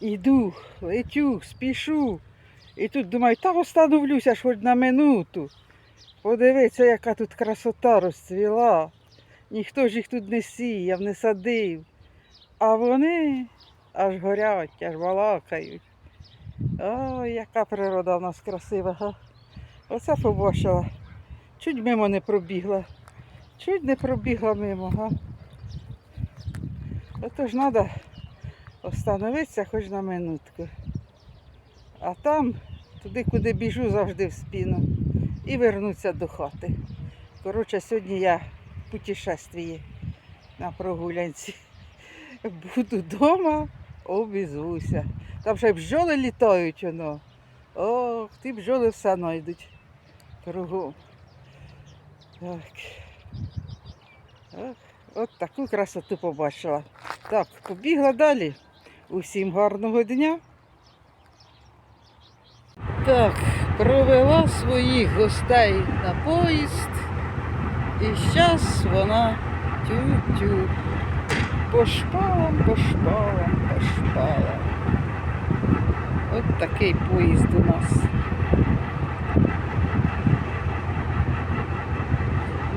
Іду, летю, спішу. І тут думаю, та остановлюся ж хоч на минуту. Подивися, яка тут красота розцвіла. Ніхто ж їх тут не сіяв, не садив. А вони аж горять, аж балакають. Ой, яка природа в нас красива. Оце побачила. Чуть мимо не пробігла. Чуть не пробігла мимо, га? Отож треба остановитися хоч на минутку. А там, туди, куди біжу, завжди в спину. І вернуться до хати. Коротше, сьогодні я в путешествії на прогулянці. Буду вдома, обізвуся. Там ще бджоли літають воно. Ох, ті бджоли все знайдуть. Кругом. Так. От таку красоту побачила. Так, побігла далі. Усім гарного дня. Так, провела своїх гостей на поїзд. І зараз вона тю-тю. По шпалам, по шпалам, по шпалам. От такий поїзд у нас.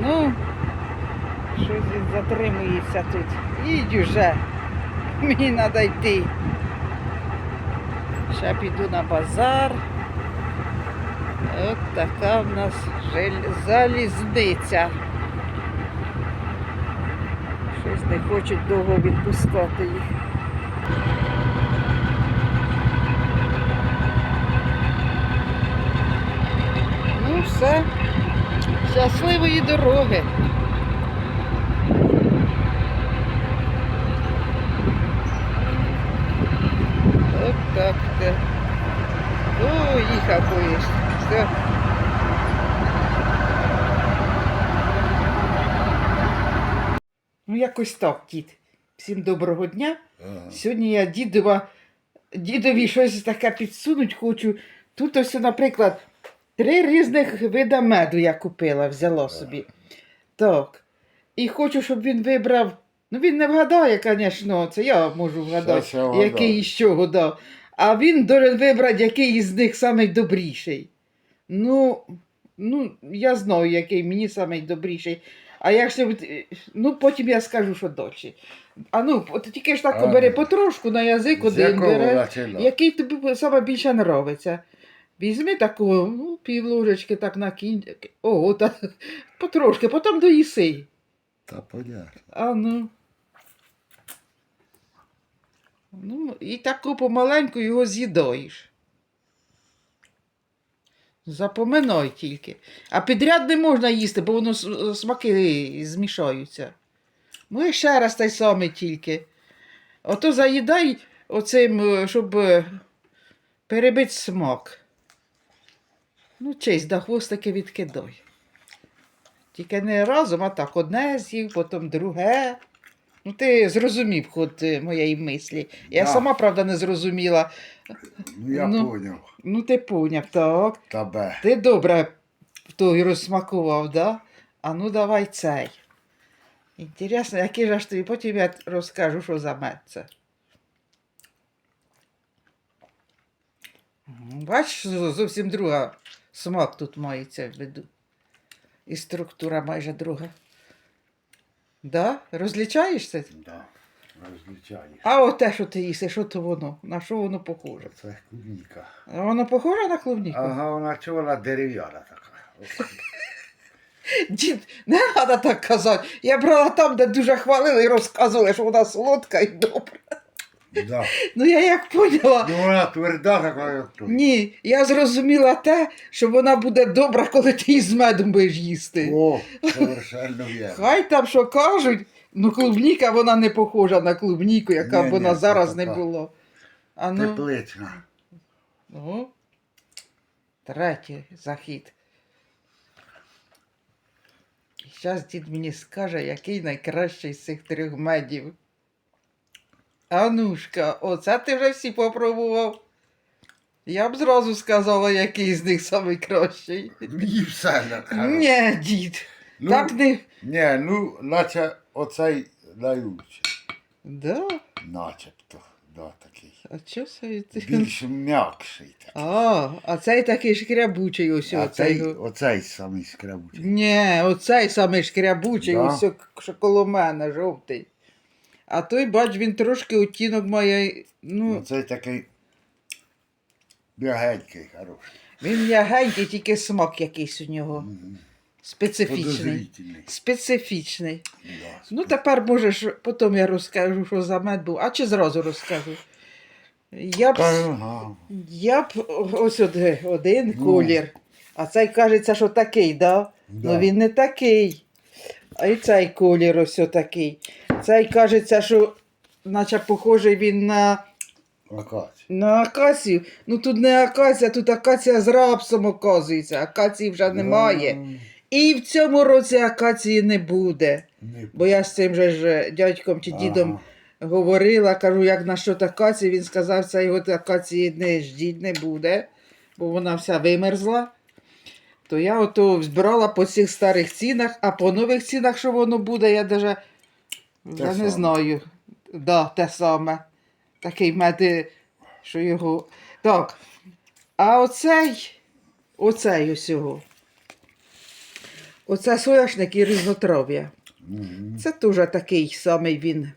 Ну, щось він затримується тут. Їдь уже. Мені треба йти. Ще піду на базар. От така в нас залізниця. Щось не хочуть довго відпускати їх. Ну все. Щасливої дороги. Так то. О, їхав поїзд. Все. Ну, якось так, дід. Всім доброго дня. Сьогодні я дідова, дідові щось таке підсунуть хочу. Тут ось, наприклад, три різних вида меду я купила, взяла собі. Так. І хочу, щоб він вибрав. Ну, він не вгадає, звісно, це я можу вгадати, який із чого дав. А він должен вибрати, який із них найдобріший. Ну, ну, я знаю, який мені найдобріший. А якщо б- ну, потім я скажу, що дочі. А ну, от тільки ж так бери потрошку на язик один бере. Який тобі саме більше подобається? Візьми таку, ну, пів ложечки так накинь. О, та, потрошки, потім доїси. Та понятно. А ну. Ну, і таку помаленьку його з'їдаєш. Запоминай тільки. А підряд не можна їсти, бо воно смаки змішаються. Ну і ще раз той самий тільки. Ото заїдай оцим, е, щоб е, перебити смак. Ну, честь, да хвостики відкидай. Тільки не разом, а так одне з'їв, потім друге. Ну, ти зрозумів ход е, моєї мислі. Я Да. сама, правда, не зрозуміла. Ну я Ну. поняв. Ну, ти поняв, так. Тебе. Ти добре той розсмакував, да? А ну давай цей. Інтересно, який же ж тобі, потім я розкажу, що за мед це. Бачиш, зо- зовсім друга смак тут мається в виду. І структура майже друга. Да? Розлічаєшся? Да. Розлічаєш. А от те, що ти їси, що то воно? На що воно похоже? Це клубніка. А Воно похоже на клубніку? Ага, вона чула дерев'яна така. Дід, не треба так казати. Я брала там, де дуже хвалили і розказували, що вона солодка і добра. Да. Ну я як поняла. Ну вона тверда така, як той. Ні, я зрозуміла те, що вона буде добра, коли ти її з медом будеш їсти. О, совершенно вірно. Хай там що кажуть, ну клубніка вона не похожа на клубніку, яка б вона ні, зараз не така. було. А ну, Теплична. ну, третій захід. Зараз дід мені скаже, який найкращий з цих трьох медів. Анушка, оце ти вже всі попробував. Я б зразу сказала, який з них найкращий. Мені все не кажуть. Ні, дід, Ну, так не. Ні, ну, наче оцей найучий. Да? Начебто. Да, такий. А що це? ти? Більш м'якший такий. А, а цей такий шкрябучий ось А оцей. цей, оцей самий скрябучий. Ні, оцей самий шкрябучий, Да? ось що коло мене, жовтий. А той, бач, він трошки оттінок має. Ну, Оцей такий м'ягенький, хороший. він м'ягенький, тільки смак якийсь у нього. Специфічний. Подозрительний. Специфічний. Да. Ну, тепер можеш, потім я розкажу, що за мед був. А чи зразу розкажу? Я б, ага. я б ось од- один Ну. колір. А цей кажеться, що такий, да? Да. Ну він не такий. А і цей колір ось такий. Цей кажеться, що наче похожий він на, Акація. на акацію. Ну тут не акація, тут акація з рапсом оказується. Акації вже немає. І в цьому році акації не буде. не- Бо я з цим же ж дядьком чи дідом говорила, кажу, як на що акації, він сказав, це його акації не ждіть не буде, бо вона вся вимерзла. То я ото збирала по цих старих цінах, а по нових цінах, що воно буде, я навіть вже саме. не знаю. Да, те саме. Такий мед, що його. Так. А оцей, оцей ось його. Оце соняшник і різнотрав'я. Мгм. Це теж такий самий він.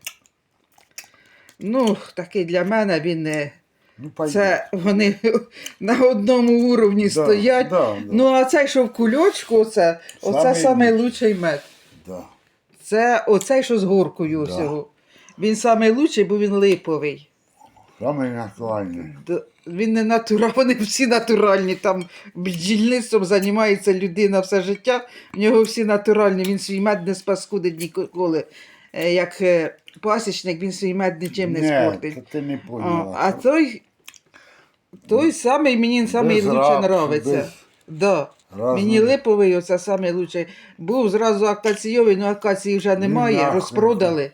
Ну, такий для мене він не. Ну. Це вони на одному уровні Да, стоять. Да, да, Ну, а цей, що в кульочку, оце, оце Самий самий лучший мед. да. Це оцей, що з горкою Да. всього. Він самий лучший, бо він липовий. Самий натуральний. Д- Він не натуральний, вони всі натуральні. Там бджільництвом займається людина все життя. В нього всі натуральні. Він свій мед не спаскудить ніколи. Е, Як е, пасічник, він свій мед нічим не спортить. це ти не А, поняла. а той, той самий мені самий Без лучше рапсу, нравиться. без Да. Разного- Мені липовий оце самий лучший. Був зразу акаційовий, але акації вже немає, нахуй. розпродали.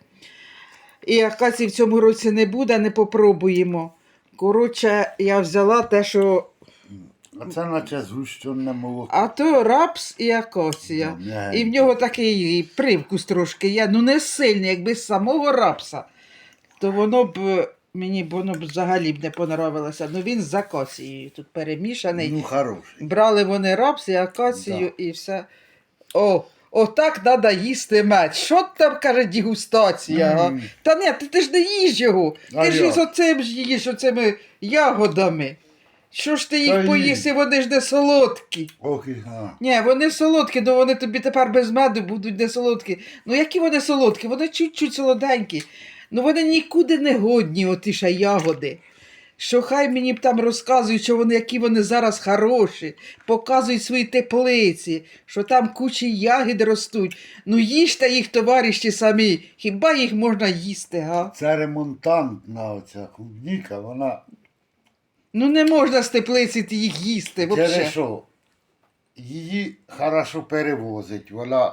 І акації в цьому році не буде, не попробуємо. Коротше, я взяла те, що. А це наче згущене молоко. А то рапс і акація. Да, м'ягеньке. І в нього такий привкус трошки є, ну не сильний, якби з самого рапса. То воно б мені воно взагалі б не понравилося. Ну він з акацією тут перемішаний. Ну, хороший. Брали вони рапс і акацію і все. О, отак треба їсти мед. Що там каже дегустація? М. Та ні, ти, ти ж не їж його. А ти ж із оцим ж їш, оцими ягодами. Що ж ти Та їх ні. поїси, вони ж не солодкі. Ох. Ні, вони солодкі, то вони тобі тепер без меду будуть не солодкі. Ну які вони солодкі? Вони чуть-чуть солоденькі. Ну вони нікуди не годні, оті ще ягоди. Що хай мені б там розказують, що вони, які вони зараз хороші, показують свої теплиці, що там кучі ягід ростуть. Ну їжте їх, товариші самі, хіба їх можна їсти, га? Це ремонтантна оця клубніка, вона Ну не можна з теплиці їх їсти. через що? Її хорошо перевозить, вона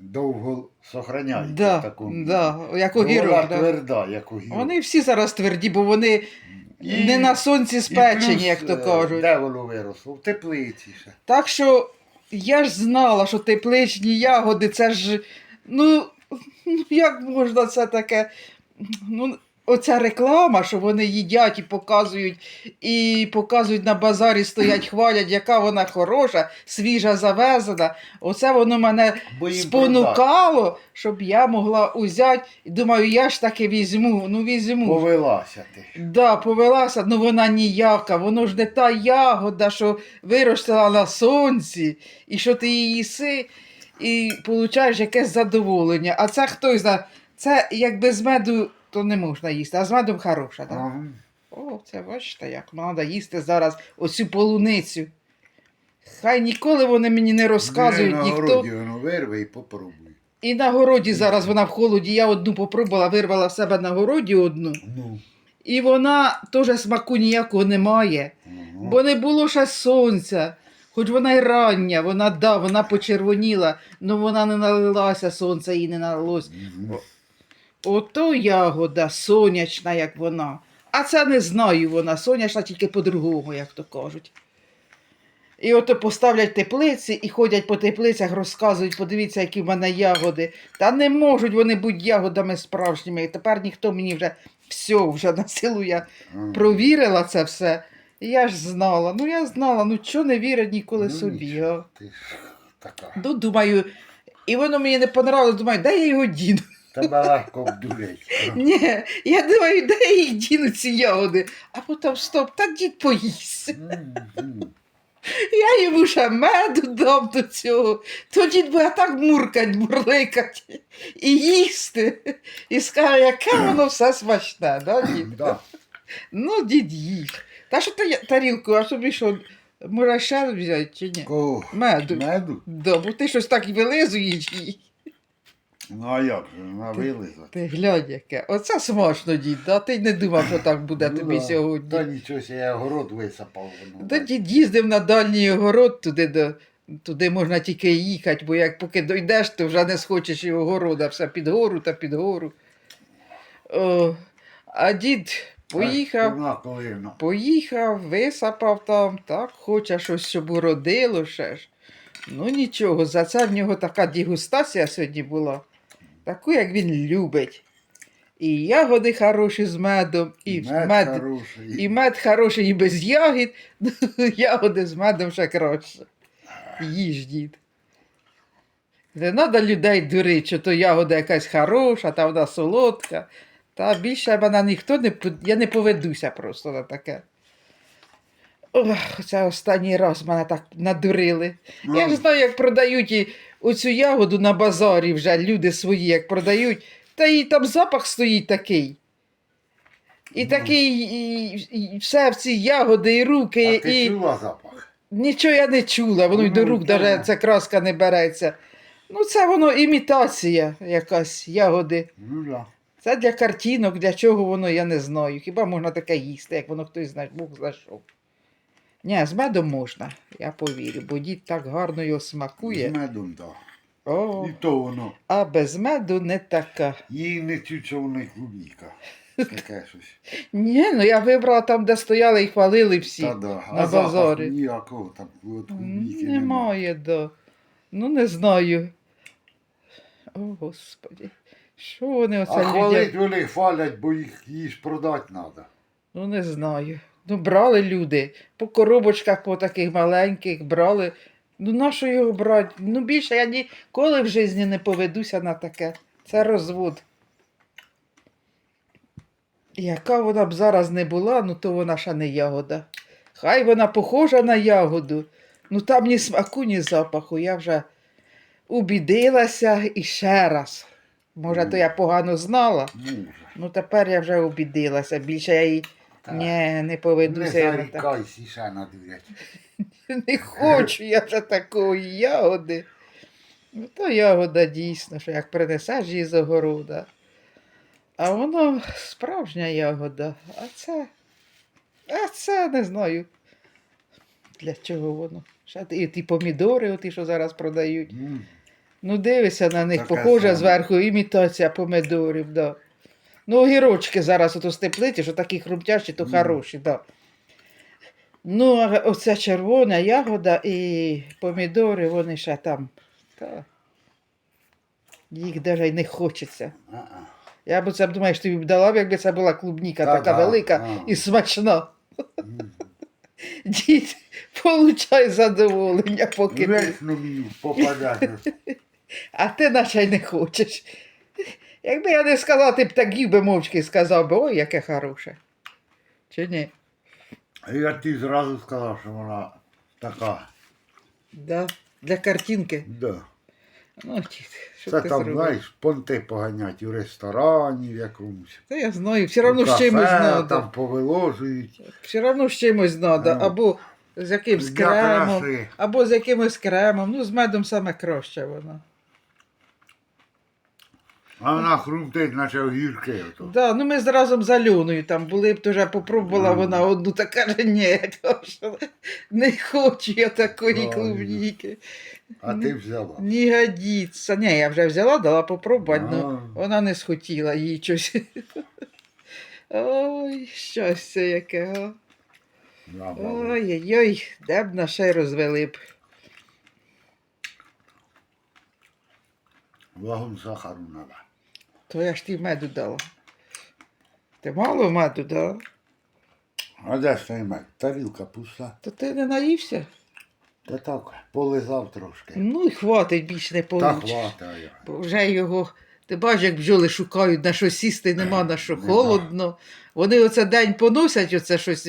довго сохраняється. Да, таку. да, як Вона огірок. Да. тверда, як огірок. Вони всі зараз тверді, бо вони І- не на сонці І спечені, плюс, як то е, кажуть. Де воно виросло? В теплиці ще. Так що я ж знала, що тепличні ягоди, це ж. Ну, ну як можна це таке? Ну, оця реклама, що вони їдять і показують, і показують на базарі, стоять, хвалять, яка вона хороша, свіжа завезена. Оце воно мене Бо їм спонукало, щоб я могла узяти. І думаю, я ж таки візьму, ну візьму. Повелася ти. Да, повелася, ну вона ніяка, воно ж не та ягода, що виростила на сонці, і що ти її їси, і получаєш якесь задоволення. А це хтось знає, це як без меду, то не можна їсти, а з медом хороша. Да? Ага. О, це бачите, як треба їсти зараз оцю полуницю. Хай ніколи вони мені не розказують, Бери на ніхто. городі воно вирве і попробуй. І на городі зараз вона в холоді. Я одну попробувала, вирвала в себе на городі одну. Ну. І вона теж смаку ніякого не має. ага. Бо не було ще сонця. Хоч вона й рання, вона да, вона почервоніла, але вона не налилася, сонце їй не налилось. Мгм. Ото ягода сонячна, як вона. А це не знаю вона, сонячна тільки по-другому, як то кажуть. І ото поставлять теплиці і ходять по теплицях, розказують, подивіться, які в мене ягоди. Та не можуть вони бути ягодами справжніми. І тепер ніхто мені вже все, вже на силу я провірила це все. І я ж знала. Ну я знала, ну чого не вірять ніколи Ну, собі. а? Ти ж така. Ну, думаю, і воно мені не понравилось, думаю, де я його діну? Тебе легко обдурить. Ні, я думаю, де їх діну ці ягоди. А потім стоп, та дід поїсть. Я йому ще меду дам до цього. То дід буде так муркать, бурликать і їсти. І скаже, яке воно все смачне, да, дід? Да. Ну, дід їж. Та що ти тарілку, а собі що, ще взяти чи ні? Кого? Меду. Меду? Да, бо ти щось так і вилизуєш її. Ну а як же, вона вилизати. Ти глянь яке. Оце смачно, дід, да? ти й не думав, що так буде Ну тобі да. сьогодні. Та нічого, себе, я город висапав. воно. Да дід їздив на дальній огород туди, до, туди можна тільки їхати, бо як поки дойдеш, то вже не схочеш і огорода, все під гору та під гору. О, а дід поїхав, вона. поїхав, висапав там, так, хоче щось, щоб уродило ще ж. Ну нічого, за це в нього така дегустація сьогодні була, таку, як він любить. І ягоди хороші з медом, і Мед, мед, хороший. і мед хороший і без ягід, ягоди з медом ще краще. Їж, дід. Не треба людей дурити, що то ягода якась хороша, та вона солодка. Та більше мене ніхто не я не поведуся просто на таке. Ох, це останній раз мене так надурили. Я Ну, ж знаю, як продають і оцю ягоду на базарі вже люди свої, як продають, та і там запах стоїть такий. І Ну. такий, і, і все в ці ягоди, і руки, А ти і чула запах? нічого я не чула, воно й до Ну, рук да. навіть ця краска не береться. Ну, це воно імітація якась ягоди. Ну да. Це для картинок, для чого воно, я не знаю. Хіба можна таке їсти, як воно хтось знає, Бог знайшов. Ні, з медом можна, я повірю, бо дід так гарно його смакує. З медом, да. О, І то воно. а без меду не така. Їй не й клубніка. Таке щось. Ні, ну я вибрала там, де стояли і хвалили всі. Та да. на А базарі. ніякого там от клубніки немає. Немає, да. Ну, не знаю. О, Господи. Що вони оце А хвалить вони хвалять, бо їх її ж продати треба. Ну, не знаю. Ну, брали люди. По коробочках, по таких маленьких брали. Ну, на що його брати? Ну, більше я ніколи в житті не поведуся на таке. Це розвод. Яка вона б зараз не була, ну то вона ще не ягода. Хай вона похожа на ягоду. Ну там ні смаку, ні запаху. Я вже убідилася і ще раз. Може, то я погано знала. Ну тепер я вже обідилася. Більше я Так. Ні, не Не поведуся. так. зарікайся, і ще. Не хочу я вже такої ягоди. Ну, то ягода дійсно, що як принесеш її з огорода. А воно справжня ягода. А це. А це не знаю. Для чого воно? Ще і ті помідори, оті, що зараз продають. М. Ну, дивися на них, Таке похоже саме. зверху, імітація помидорів, да. Ну, огірочки зараз ото з теплиці, що такі хрумтящі, то хороші, да. Ну, а оця червона ягода і помідори, вони ще там. Та. Їх навіть не хочеться. Я б це думаю, що тобі б дала, б, якби це була клубніка Та така велика а. і смачна. Дід, получай задоволення, поки. ти- Вечно мені попадає. А ти наче й не хочеш. Якби я не сказала, ти б так би мовчки сказав би, ой, яке хороше. Чи ні? Я ти зразу сказав, що вона така. Да. Для картинки. Да. Ну, дід, що Це ти там, зробив? знаєш, понти поганять у ресторані в якомусь. Та я знаю, все одно з чимось треба. Там повиложують. Все одно з чимось треба. Ну. Або з якимсь Для кремом, краси. або з якимось кремом. Ну, з медом саме краще воно. А вона хрумтить, наче огірки. Ото. Да, ну ми з разом з Альоною там були б, вже попробувала вона одну, та каже, ні, не хочу я такої Ой. клубніки. А ти взяла. Не годиться. Ні, я вже взяла, дала попробувати, але А. вона не схотіла їй щось. Ой, щастя яке, бабу. Ой-ой-ой, де б на ще розвели б. Вагон сахару надо. То я ж ті меду дала. Ти мало меду дала? А де ж той мед? Тарілка пуста. То ти не наївся? Та так, полизав трошки. Ну і хватить більш не Та получиш. хватає. Бо вже його. Ти бачиш, як бджоли шукають, на що сісти, нема на що Нема. холодно. Вони оце день поносять, оце щось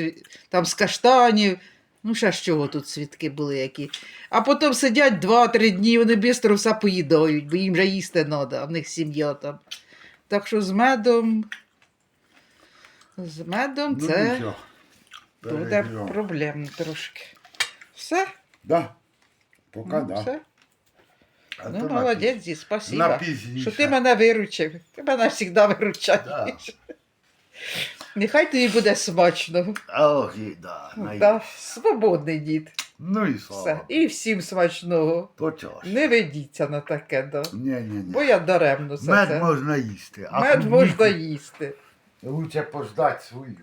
там з каштанів. Ну, ще з чого тут свідки були які. А потім сидять два-три дні, вони швидко все поїдають, бо їм вже їсти треба, а в них сім'я там. Так що з медом. З медом Ну, це нічого. буде проблемно трошки. Все? Да. Поки ну, да. все. А Ну, молодець, Ді, На спасибо. пізніше. Що ти мене виручив. Ти мене завжди виручаєш. Нехай тобі буде смачно. Ох, і да. най- Да, свободний дід. Ну і Все. слава. І всім смачного. То чого ж? Не ведіться на таке, да. Ні, ні, бо я даремно за Мед це. можна їсти. а Мед клубніку можна їсти. Лучше пождать свою.